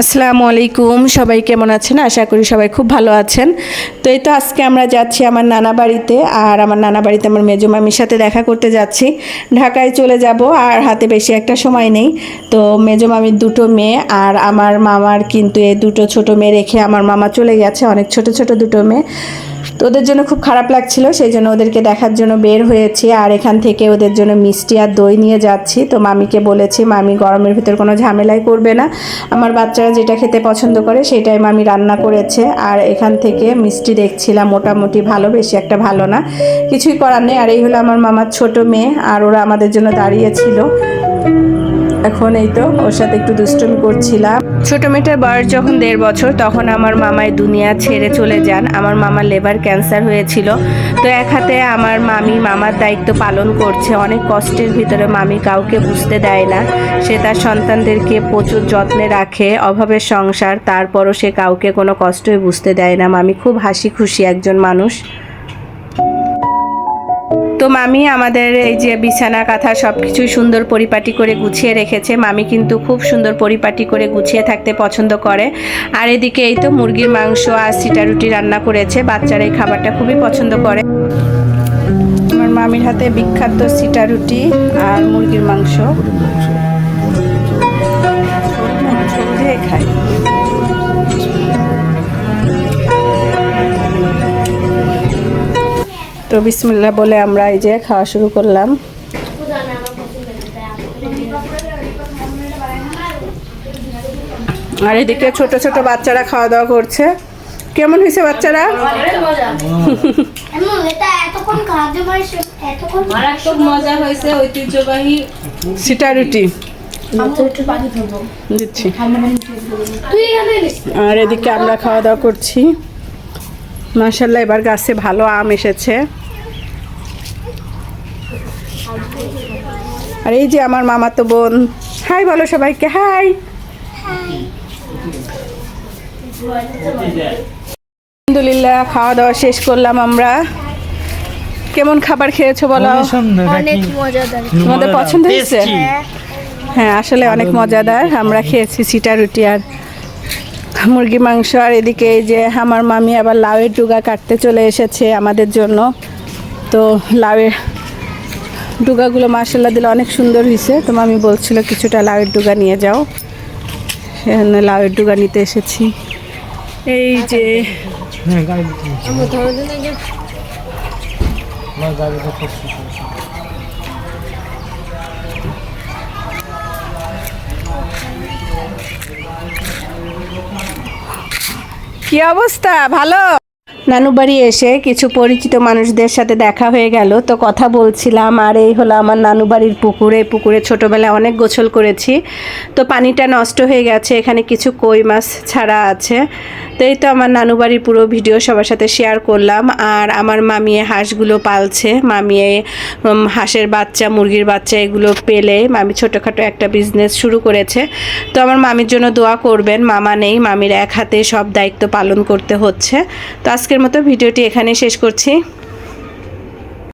আসসালামু আলাইকুম, সবাই কেমন আছেন? আশা করি সবাই খুব ভালো আছেন। তো এই তো আজকে আমরা যাচ্ছি আমার নানা বাড়িতে আর আমার নানা বাড়িতে আমার মেজো মামির সাথে দেখা করতে যাচ্ছি। ঢাকায় চলে যাব আর হাতে বেশি একটা সময় নেই। তো মেজো মামির দুটো মেয়ে আর আমার মামার কিন্তু এই দুটো ছোট মেয়ে রেখে আমার মামা চলে গেছে, অনেক ছোট ছোট দুটো মেয়ে। তো ওদের জন্য খুব খারাপ লাগছিল, সেই জন্য ওদেরকে দেখার জন্য বের হয়েছি আর এখান থেকে ওদের জন্য মিষ্টি আর দই নিয়ে যাচ্ছি। তো মামিকে বলেছি, মামি, গরমের ভিতর কোনো ঝামেলাই করবে না। আমার বাচ্চারা যেটা খেতে পছন্দ করে সেটাই মামি রান্না করেছে। আর এখান থেকে মিষ্টি দেখছিলাম, মোটামুটি ভালো, বেশি একটা ভালো না। কিছুই করার নেই। আর এই হলো আমার মামার ছোট মেয়ে, আর ওরা আমাদের জন্য দাঁড়িয়েছিল এখন এই তো, ওর সাথে একটু দুষ্টুমি করছিলাম। ছোট মেয়েটার বয়স যখন দেড় বছর, তখন আমার মামাই দুনিয়া ছেড়ে চলে যান। আমার মামার লেবার ক্যান্সার হয়েছিল। তো এক হাতে আমার মামি মামার দায়িত্ব পালন করছে। অনেক কষ্টের ভিতরে মামি কাউকে বুঝতে দেয় না। সে তার সন্তানদেরকে প্রচুর যত্নে রাখে, অভাবের সংসার। তারপরও সে কাউকে কোনো কষ্টই বুঝতে দেয় না। মামি খুব হাসি খুশি একজন মানুষ। তো মামি আমাদের এই যে বিছানা, কাঁথা সব কিছুই সুন্দর পরিপাটি করে গুছিয়ে রেখেছে। মামি কিন্তু খুব সুন্দর পরিপাটি করে গুছিয়ে থাকতে পছন্দ করে। আর এদিকে এই তো মুরগির মাংস আর সিটা রুটি রান্না করেছে। বাচ্চারা এই খাবারটা খুবই পছন্দ করে। আমার মামির হাতে বিখ্যাত সিটা রুটি আর মুরগির মাংস। তো বিসমিল্লাহ বলে আমরা এই যে খাওয়া শুরু করলাম। আর এদিকে ছোট ছোট বাচ্চারা খাওয়া দাওয়া করছে। কেমন হয়েছে বাচ্চারা? দিচ্ছি। আর এদিকে আমরা খাওয়া দাওয়া করছি। মার্শাল্লাহ এবার গাছে ভালো আম এসেছে। আর এই যে আমার মামাতো বোন। হাই বলো সবাইকে হাই। আলহামদুলিল্লাহ খাওয়া দাওয়া শেষ করলাম আমরা। কেমন খাবার খেয়েছো বলো? তোমাদের পছন্দ হয়েছে? হ্যাঁ আসলে অনেক মজাদার। আমরা খেয়েছি সিটা রুটি আর মুরগি মাংস। আর এদিকে এই যে আমার মামি আবার লাউয়ের ডুগা কাটতে চলে এসেছে আমাদের জন্য। তো লাউয়ের ডুগাগুলো মার্শাল্লাহ দিলে অনেক সুন্দর হয়েছে। তো মামি বলছিল কিছুটা লাউয়ের ডুগা নিয়ে যাও। সেখানে লাউয়ের ডুগা নিতে এসেছি। এই যে কি অবস্থা? ভালো? নানু বাড়ি এসে কিছু পরিচিত মানুষদের সাথে দেখা হয়ে গেল। তো কথা বলছিলাম, আর, এই হলো আমার নানু বাড়ির পুকুরে। পুকুরে ছোটোবেলায় অনেক গোসল করেছি। তো পানিটা নষ্ট হয়ে গেছে, এখানে কিছু কই মাছ ছাড়া আছে। তো এই তো আমার নানু বাড়ির পুরো ভিডিও সবার সাথে শেয়ার করলাম। আর আমার মামিয়ে হাঁসগুলো পালছে। মামিয়ে হাঁসের বাচ্চা, মুরগির বাচ্চা এগুলো পেলে মামি ছোটোখাটো একটা বিজনেস শুরু করেছে। তো আমার মামির জন্য দোয়া করবেন, মামা নেই, মামির এক হাতে সব দায়িত্ব পালন করতে হচ্ছে। তো আজকের মতো ভিডিওটি এখানে শেষ করছি।